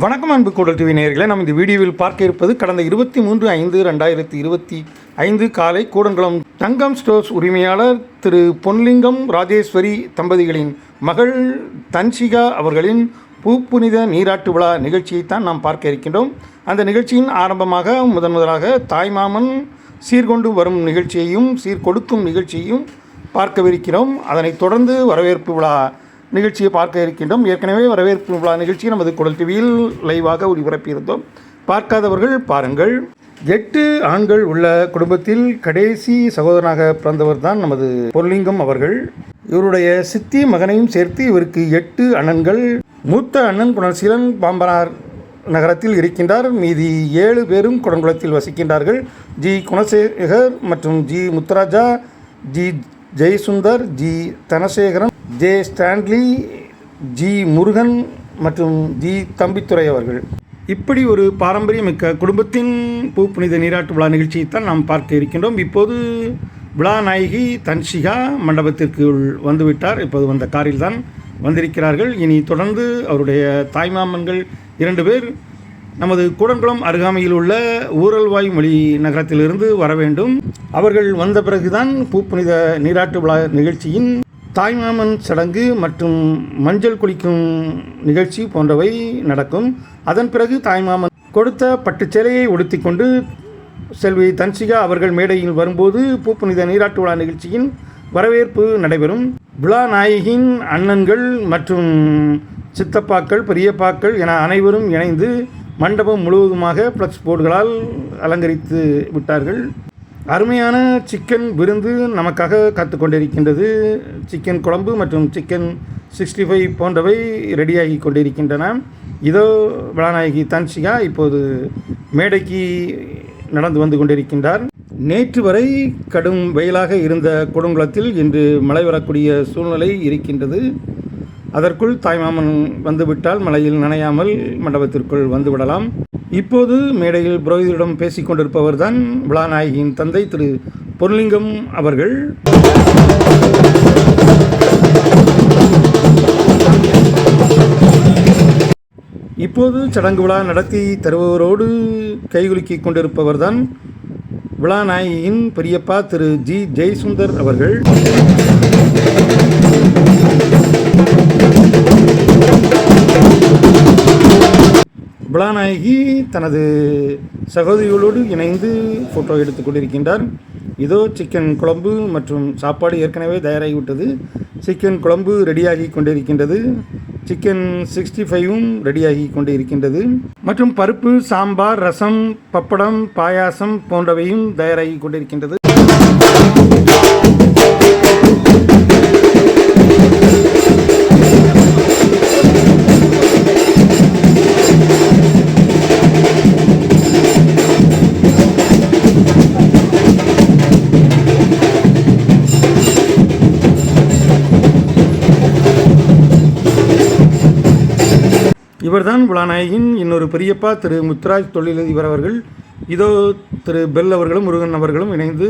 வணக்கம் அன்பு கூடல் டிவி நேர்களை நாம் இந்த வீடியோவில் பார்க்க இருப்பது கடந்த இருபத்தி மூன்று ஐந்து ரெண்டாயிரத்தி இருபத்தி ஐந்து காலை கூடங்குளம் தங்கம் ஸ்டோர்ஸ் உரிமையாளர் திரு பொன்லிங்கம் ராஜேஸ்வரி தம்பதிகளின் மகள் தன்ஷிகா அவர்களின் பூப்புனித நீராட்டு விழா நிகழ்ச்சியைத்தான் நாம் பார்க்க இருக்கின்றோம். அந்த நிகழ்ச்சியின் ஆரம்பமாக முதன் முதலாக தாய்மாமன் சீர்கொண்டு வரும் நிகழ்ச்சியையும் சீர்கொடுக்கும் நிகழ்ச்சியையும் பார்க்கவிருக்கிறோம். அதனைத் தொடர்ந்து வரவேற்பு விழா நிகழ்ச்சியை பார்க்க இருக்கின்றோம். ஏற்கனவே வரவேற்பு விழா நிகழ்ச்சியை நமது குடல் டிவியில் லைவாக ஒளிபரப்பியிருந்தோம் பார்க்காதவர்கள் பாருங்கள். எட்டு ஆண்கள் உள்ள குடும்பத்தில் கடைசி சகோதரனாக பிறந்தவர் தான் நமது பொருளிங்கம் அவர்கள். இவருடைய சித்தி மகனையும் சேர்த்து இவருக்கு எட்டு அண்ணன்கள். மூத்த அண்ணன் குணசீலன் பாம்பனார் நகரத்தில் இருக்கின்றார். மீதி ஏழு பேரும் குடங்குளத்தில் வசிக்கின்றார்கள். ஜி குணசேகர் மற்றும் G Muthuraja G Jayasundar G Dhanasekaran J Stanley G Murugan மற்றும் ஜி தம்பித்துறை அவர்கள். இப்படி ஒரு பாரம்பரியமிக்க குடும்பத்தின் பூ புனித நீராட்டு விழா நிகழ்ச்சியை தான் நாம் பார்க்க இருக்கின்றோம். இப்போது விழா நாயகி தன்ஷிகா மண்டபத்திற்குள் வந்துவிட்டார். இப்போது வந்த காரில் தான் வந்திருக்கிறார்கள். இனி தொடர்ந்து அவருடைய தாய்மாமன்கள் இரண்டு பேர் நமது கூடங்குளம் அருகாமையில் உள்ள ஊரல்வாய் மொழி நகரத்திலிருந்து வர வேண்டும். அவர்கள் வந்த பிறகுதான் பூப்புனித நீராட்டு விழா நிகழ்ச்சியின் தாய்மாமன் சடங்கு மற்றும் மஞ்சள் குளிக்கும் நிகழ்ச்சி போன்றவை நடக்கும். அதன் பிறகு தாய்மாமன் கொடுத்த பட்டு சேலையை உடுத்திக்கொண்டு செல்வி தன்சிகா அவர்கள் மேடையில் வரும்போது பூப்புனித நீராட்டு விழா நிகழ்ச்சியின் வரவேற்பு நடைபெறும். விழா நாயகின் அண்ணன்கள் மற்றும் சித்தப்பாக்கள் பெரியப்பாக்கள் என அனைவரும் இணைந்து மண்டபம் முழுவதுமாக ஃப்ளக்ஸ் போர்டுகளால் அலங்கரித்து விட்டார்கள். அருமையான சிக்கன் விருந்து நமக்காக காத்து கொண்டிருக்கின்றது சிக்கன் குழம்பு மற்றும் சிக்கன் சிக்ஸ்டி ஃபைவ் போன்றவை ரெடியாகி கொண்டிருக்கின்றன. இதோ வளாநாயகி தன்ஷிகா இப்போது மேடைக்கு நடந்து வந்து கொண்டிருக்கின்றார். நேற்று வரை கடும் வெயிலாக இருந்த கொடுங்குளத்தில் இன்று மழை வரக்கூடிய சூழ்நிலை இருக்கின்றது. அதற்குள் தாய்மாமன் வந்துவிட்டால் மழையில் நனையாமல் மண்டபத்திற்குள் வந்துவிடலாம் இப்போது மேடையில் புரோகிதரிடம் பேசிக் கொண்டிருப்பவர் தான் விழாநாயகியின் தந்தை திரு பொருளிங்கம் அவர்கள். இப்போது சடங்கு விழா நடத்தி தருபவரோடு கைகுலுக்கிக் கொண்டிருப்பவர் தான் விழாநாயகியின் பெரியப்பா திரு ஜி ஜெய்சுந்தர் அவர்கள். விழாநாயகி தனது சகோதரிகளோடு இணைந்து ஃபோட்டோ எடுத்துக் கொண்டிருக்கின்றார். இதோ சிக்கன் குழம்பு மற்றும் சாப்பாடு ஏற்கனவே தயாராகிவிட்டது. சிக்கன் குழம்பு ரெடியாகி கொண்டிருக்கின்றது. சிக்கன் சிக்ஸ்டி ஃபைவும் ரெடியாகி கொண்டு இருக்கின்றது மற்றும் பருப்பு சாம்பார் ரசம் பப்படம் பாயாசம் போன்றவையும் தயாராகி கொண்டிருக்கின்றது. இவர்தான் விழாநாயகின் இன்னொரு பெரியப்பா திரு முத்துராஜ் தொழிலதிபர் அவர்கள். இதோ திரு பெல் அவர்களும் முருகன் அவர்களும் இணைந்து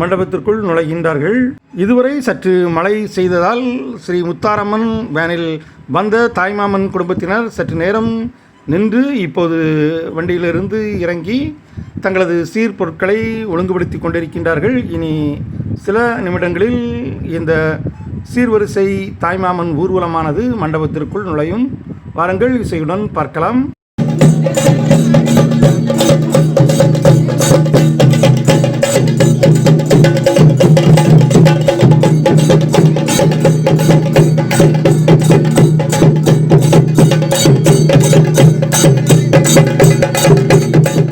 மண்டபத்திற்குள் நுழைகின்றார்கள். இதுவரை சற்று மழை செய்ததால் ஸ்ரீ முத்தாரம்மன் வேனில் வந்த தாய்மாமன் குடும்பத்தினர் சற்று நேரம் நின்று இப்போது வண்டியிலிருந்து இறங்கி தங்களது சீர்பொருட்களை ஒழுங்குபடுத்தி கொண்டிருக்கின்றார்கள். இனி சில நிமிடங்களில் இந்த சீர்வரிசை தாய்மாமன் ஊர்வலமானது மண்டபத்திற்குள் நுழையும். வாருங்கள் இசையுடன் பார்க்கலாம்.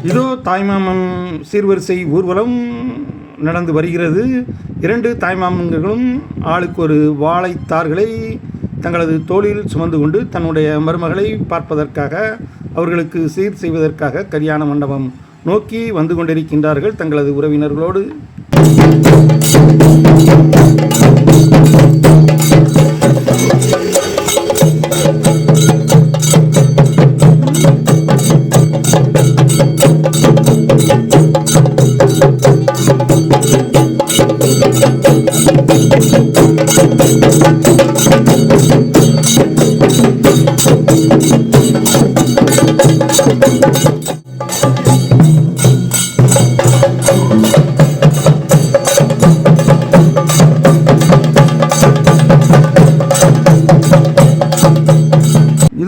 இதோ தாய்மாமம் சீர்வரிசை ஊர்வலம் நடந்து வருகிறது. இரண்டு தாய்மாமன்களும் ஆளுக்கு ஒரு வாழைத்தார்களை தங்களது தோளில் சுமந்து கொண்டு தன்னுடைய மருமகளை பார்ப்பதற்காக அவர்களுக்கு சீர் செய்வதற்காக கல்யாண மண்டபம் நோக்கி வந்து கொண்டிருக்கின்றார்கள் தங்களது உறவினர்களோடு.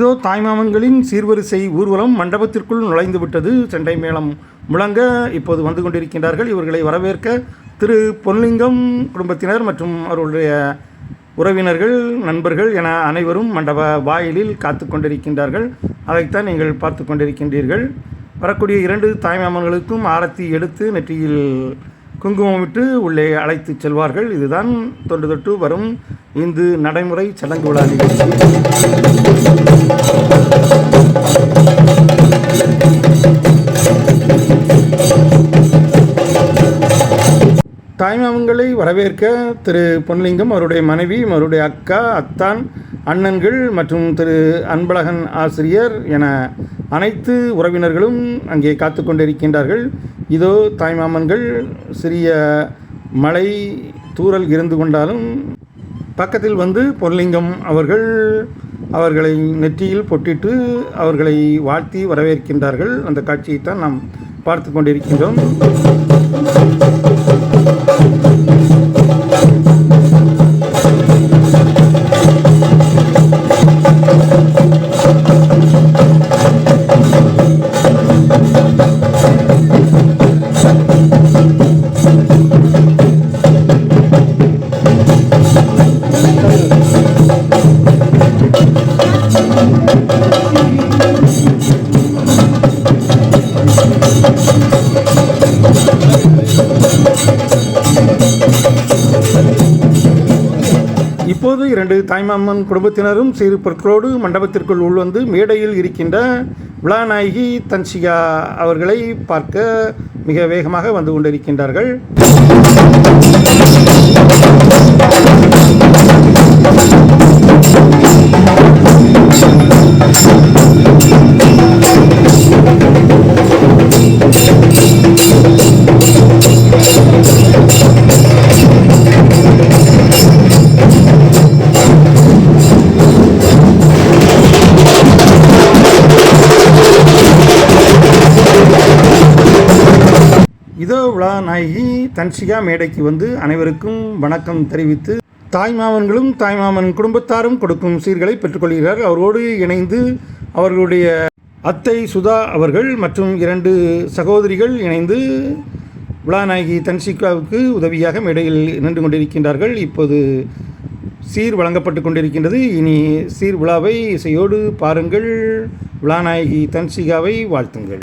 இதோ தாய்மாமன்களின் சீர்வரிசை ஊர்வலம் மண்டபத்திற்குள் நுழைந்து விட்டது செண்டை மேளம். முழங்க இப்போது வந்து கொண்டிருக்கின்றார்கள் இவர்களை வரவேற்க திரு பொன்லிங்கம் குடும்பத்தினர் மற்றும் அவர்களுடைய உறவினர்கள் நண்பர்கள் என அனைவரும் மண்டப வாயிலில் காத்து கொண்டிருக்கின்றார்கள். அதைத்தான் நீங்கள் பார்த்து கொண்டிருக்கின்றீர்கள். வரக்கூடிய இரண்டு தாய்மாமன்களுக்கும் ஆரத்தி எடுத்து நெற்றியில் குங்குமமிட்டு உள்ளே அழைத்துச் செல்வார்கள். இதுதான் தொன்று தொட்டு வரும் இந்து நடைமுறை சடங்கு விழா நிகழ்ச்சி. தாய்மாமன்களை வரவேற்க திரு பொன்லிங்கம் அவருடைய மனைவி அவருடைய அக்கா அத்தான் அண்ணன்கள் மற்றும் திரு அன்பழகன் ஆசிரியர் என அனைத்து உறவினர்களும் அங்கே காத்து கொண்டிருக்கின்றார்கள். இதோ தாய்மாமன்கள் சிறிய மழை தூரல் இருந்து கொண்டாலும் பக்கத்தில் வந்து பொன்லிங்கம் அவர்கள் அவர்களை நெற்றியில் பொட்டிட்டு அவர்களை வாழ்த்தி வரவேற்கின்றார்கள். அந்த காட்சியைத்தான் நாம் பார்த்து கொண்டிருக்கின்றோம். இப்போது இரண்டு தாய்மாமன் குடும்பத்தினரும் சிறு பொருட்களோடு மண்டபத்திற்குள் உள்வந்து மேடையில் இருக்கின்ற விழாநாயகி தன்சிகா அவர்களை பார்க்க மிக வேகமாக வந்து கொண்டிருக்கின்றார்கள். தன்ஷிகா மேடைக்கு வந்து அனைவருக்கும் வணக்கம் தெரிவித்து தாய்மாமன்களும் தாய்மாமன் குடும்பத்தாரும் கொடுக்கும் சீர்களை பெற்றுக்கொள்கிறார் அவரோடு இணைந்து அவர்களுடைய அத்தை சுதா அவர்கள் மற்றும் இரண்டு சகோதரிகள் இணைந்து விழாநாயகி தன்சிகாவுக்கு உதவியாக மேடையில் நின்று கொண்டிருக்கின்றார்கள். இப்போது சீர் வழங்கப்பட்டு கொண்டிருக்கின்றது. இனி சீர் விழாவை இசையோடு பாருங்கள். விழாநாயகி தன்சிகாவை வாழ்த்துங்கள்.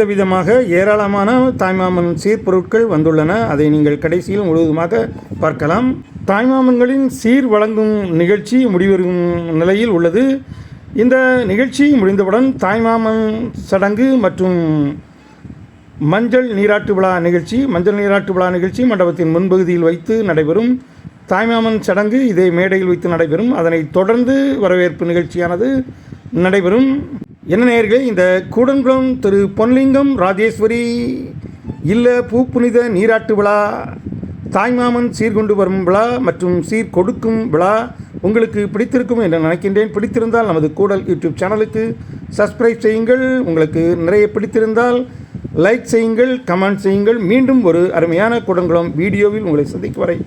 விதவிதமாக ஏராளமான தாய்மாமன் சீர்பொருட்கள் வந்துள்ளன. அதை நீங்கள் கடைசியில் முழுவதுமாக பார்க்கலாம். தாய்மாமன்களின் சீர் வழங்கும் நிகழ்ச்சி முடிவெறும் நிலையில் உள்ளது. இந்த நிகழ்ச்சி முடிந்தவுடன் தாய்மாமன் சடங்கு மற்றும் மஞ்சள் நீராட்டு விழா நிகழ்ச்சி மஞ்சள் நீராட்டு விழா நிகழ்ச்சி மண்டபத்தின் முன்பகுதியில் வைத்து நடைபெறும். தாய்மாமன் சடங்கு இதை மேடையில் வைத்து நடைபெறும். அதனைத் தொடர்ந்து வரவேற்பு நிகழ்ச்சியானது நடைபெறும். என்ன நேர்களே இந்த கூடன்குளம் திரு பொன்லிங்கம் ராஜேஸ்வரி இல்ல புனித நீராட்டு விழா தாய்மாமன் சீர்கொண்டு வரும் விழா மற்றும் சீர் கொடுக்கும் விழா உங்களுக்கு பிடித்திருக்கும் என்று நினைக்கின்றேன். பிடித்திருந்தால் நமது கூடல் யூடியூப் சேனலுக்கு சப்ஸ்கிரைப் செய்யுங்கள். உங்களுக்கு நிறைய பிடித்திருந்தால் லைக் செய்யுங்கள் கமெண்ட் செய்யுங்கள். மீண்டும் ஒரு அருமையான கூடங்குளம் வீடியோவில் உங்களை சந்திக்கும் வரை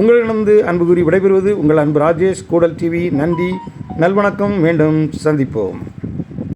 உங்களிடமிருந்து அன்பு கூறி விடைபெறுவது உங்கள் அன்பு ராஜேஷ் கூடல் டிவி நன்றி நல்வணக்கம். மீண்டும் சந்திப்போம்.